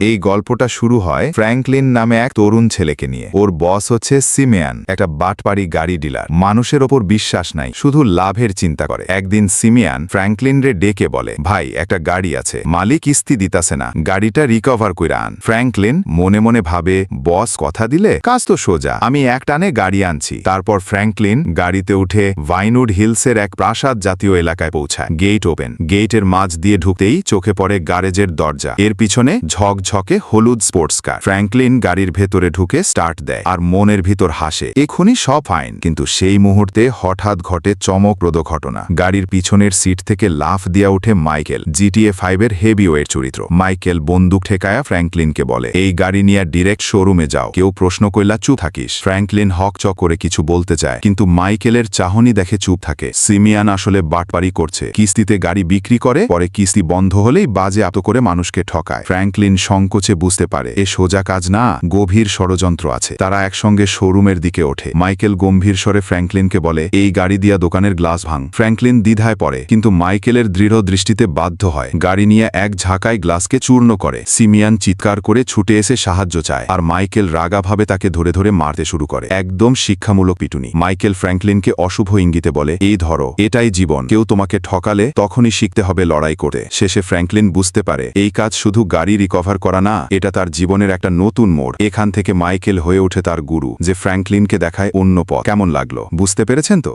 এই গল্পটা শুরু হয় ফ্র্যাঙ্কলিন নামে এক তরুণ ছেলেকে নিয়ে। ওর বস হচ্ছে সিমিয়ান, একটা বাটপাড়ি গাড়ি ডিলার। মানুষের ওপর বিশ্বাস নাই, শুধু লাভের চিন্তা করে। একদিন সিমিয়ান ফ্র্যাঙ্কলিন রে ডেকে বলে, ভাই, একটা গাড়ি আছে। মালিক কিস্তি দিতাছে না। গাড়িটা রিকভার কইরা আন। ফ্র্যাঙ্কলিন মনে মনে ভাবে, বস কথা দিলে কাজ তো সোজা। আমি এক টানে গাড়ি আনছি। তারপর ফ্র্যাঙ্কলিন গাড়িতে উঠে ভাইনুড হিলসের এক প্রাসাদ জাতীয় এলাকায় পৌঁছায়। Gate open. গেটের মাঝ দিয়ে ঢুকতেই চোখে পড়ে গ্যারেজের দরজা। এর পিছনে ঝকঝকে হলুদ স্পোর্টস কার ফ্র্যাঙ্কলিন গাড়ির ভেতরে ঢুকে স্টার্ট দেয় আর মনের ভিতর হাসে। এখনই সব ফাইন কিন্তু সেই মুহূর্তে হঠাৎ ঘটে চমকপ্রদ ঘটনা। গাড়ির পিছনের সিট থেকে লাফ দিয়া উঠে মাইকেল। জিটিএ ফাইভের হেভি ওয়েট চরিত্র। মাইকেল বন্দুক ঠেকায়া ফ্র্যাঙ্কলিনকে বলে, এই গাড়ি নিয়ে ডিরেক্ট শোরুমে যাও। কেউ প্রশ্ন কইলা, চুপ থাকিস। ফ্র্যাঙ্কলিন হক করে কিছু বলতে চায়, কিন্তু মাইকেলের চাহনি দেখে চুপ থাকে। সিমিয়ান আসলে বাটপারি করছে। কিস্তিতে গাড়ি বিক্রি করে, পরে কিস্তি বন্ধ হলেই বাজে আত করে মানুষকে ঠকায়। ফ্র্যাঙ্কলিন সংকোচে বুঝতে পারে, এ সোজা কাজ না, গভীর ষড়যন্ত্র আছে। তারা একসঙ্গে শোরুমের দিকে ওঠে। মাইকেল গম্ভীর স্বরে ফ্র্যাঙ্কলিনকে বলে, এই গাড়ি দিয়া দোকানের গ্লাস ভাঙ। ফ্র্যাঙ্কলিন দ্বিধায় পড়ে, কিন্তু মাইকেলের দৃঢ় দৃষ্টিতে বাধ্য হয়। গাড়ি নিয়ে এক ঝাঁকায় গ্লাসকে চূর্ণ করে। সিমিয়ান চিৎকার করে ছুটে এসে সাহায্য চায়, আর মাইকেল রাগাভাবে তাকে ধরে ধরে মারতে শুরু করে। একদম শিক্ষামূলক পিটুনি। মাইকেল ফ্র্যাঙ্কলিনকে অশুভ ইঙ্গিতে বলে, এই ধরো, এটাই জীবন। কেউ তোমাকে ঠকালে তখনই শিখতে হবে লড়াই করে শেষে ফ্র্যাঙ্কলিন বুঝতে পারে, এই কাজ শুধু গাড়ি রিকভার করা না, এটা তার জীবনের একটা নতুন মোড়। এখান থেকে মাইকেল হয়ে ওঠে তার গুরু, যে ফ্র্যাঙ্কলিনকে দেখায় অন্য পথ। কেমন লাগল? বুঝতে পেরেছেন তো?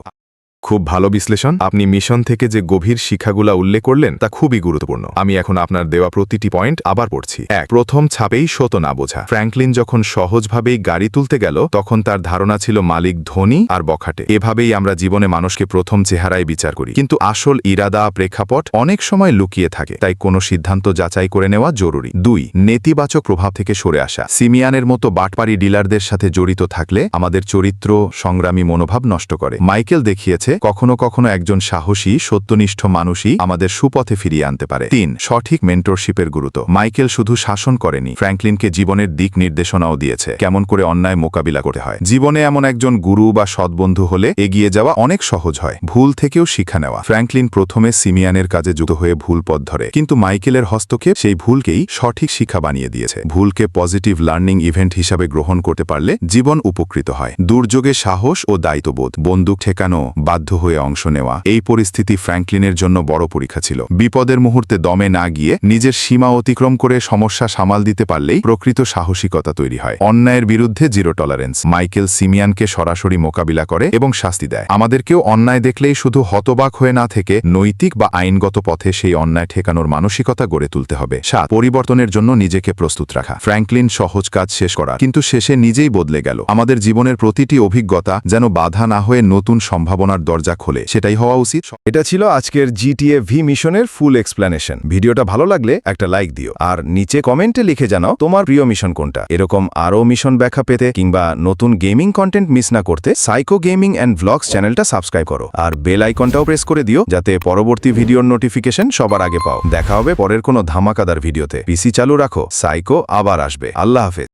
খুব ভালো বিশ্লেষণ। আপনি মিশন থেকে যে গভীর শিক্ষাগুলা উল্লেখ করলেন, তা খুবই গুরুত্বপূর্ণ। আমি এখন আপনার দেওয়া প্রতিটি পয়েন্ট আবার পড়ছি। এক, প্রথম ছাপেই শত না বোঝা। ফ্র্যাঙ্কলিন যখন সহজভাবেই গাড়ি তুলতে গেল, তখন তার ধারণা ছিল মালিক ধনী আর বখাটে। এভাবেই আমরা জীবনে মানুষকে প্রথম চেহারায় বিচার করি। কিন্তু আসল ইরাদা, প্রেক্ষাপট অনেক সময় লুকিয়ে থাকে। তাই কোনো সিদ্ধান্ত যাচাই করে নেওয়া জরুরি। দুই, নেতিবাচক প্রভাব থেকে সরে আসা। সিমিয়ানের মতো বাটপাড়ি ডিলারদের সাথে জড়িত থাকলে আমাদের চরিত্র, সংগ্রামী মনোভাব নষ্ট করে। মাইকেল দেখিয়েছে কখনো কখনো একজন সাহসী, সত্যনিষ্ঠ মানুষই আমাদের সুপথে ফিরিয়ে আনতে পারে। তিন, সঠিক মেন্টরশিপের গুরুত্ব। মাইকেল শুধু শাসন করেনি, ফ্র্যাঙ্কলিনকে জীবনের দিক নির্দেশনাও দিয়েছে, কেমন করে অন্যায় মোকাবিলা করতে হয়। জীবনে এমন একজন গুরু বা সৎবন্ধু হলে এগিয়ে যাওয়া অনেক সহজ হয়, ভুল থেকেও শিক্ষা নেওয়া। ফ্র্যাঙ্কলিন প্রথমে সিমিয়ানের কাজে যুক্ত হয়ে ভুল পথ ধরে, কিন্তু মাইকেলের হস্তক্ষেপ সেই ভুলকেই সঠিক শিক্ষা বানিয়ে দিয়েছে। ভুলকে পজিটিভ লার্নিং ইভেন্ট হিসাবে গ্রহণ করতে পারলে জীবন উপকৃত হয়। দুর্যোগে সাহস ও দায়িত্ববোধ, বন্দুক ঠেকানো বাধ্য হয়ে অংশ নেওয়া। এই পরিস্থিতি ফ্র্যাঙ্কলিনের জন্য বড় পরীক্ষা ছিল। বিপদের মুহূর্তে দমে না গিয়ে নিজের সীমা অতিক্রম করে সমস্যা সামাল দিতে পারলেই প্রকৃত সাহসিকতা তৈরি হয়। অন্যায়ের বিরুদ্ধে জিরো টলারেন্স। মাইকেল সিমিয়ানকে সরাসরি মোকাবিলা করে এবং শাস্তি দেয়। আমাদেরকেও অন্যায় দেখলেই শুধু হতবাক হয়ে না থেকে নৈতিক বা আইনগত পথে সেই অন্যায় ঠেকানোর মানসিকতা গড়ে তুলতে হবে। সাত, পরিবর্তনের জন্য নিজেকে প্রস্তুত রাখা। ফ্র্যাঙ্কলিন সহজ কাজ শেষ করা কিন্তু শেষে নিজেই বদলে গেল। আমাদের জীবনের প্রতিটি অভিজ্ঞতা যেন বাধা না হয়ে নতুন সম্ভাবনার দরজা খোলে, সেটাই হওয়া উচিত। এটা ছিল আজকের জিটিএ ভি মিশনের ফুল এক্সপ্লেনেশন ভিডিওটা ভালো লাগলে একটা লাইক দিও, আর নিচে কমেন্টে লিখে জানাও তোমার প্রিয় মিশন কোনটা। এরকম আরও মিশন ব্যাখ্যা পেতে কিংবা নতুন গেমিং কন্টেন্ট মিস না করতে সাইকো গেমিং অ্যান্ড ভ্লগস চ্যানেলটা সাবস্ক্রাইব করো, আর বেল আইকনটাও প্রেস করে দিও, যাতে পরবর্তী ভিডিওর নোটিফিকেশন সবার আগে পাও। দেখা হবে পরের কোনো ধামাকাদার ভিডিওতে পিসি চালু রাখো সাইকো আবার আসবে। আল্লাহ হাফেজ।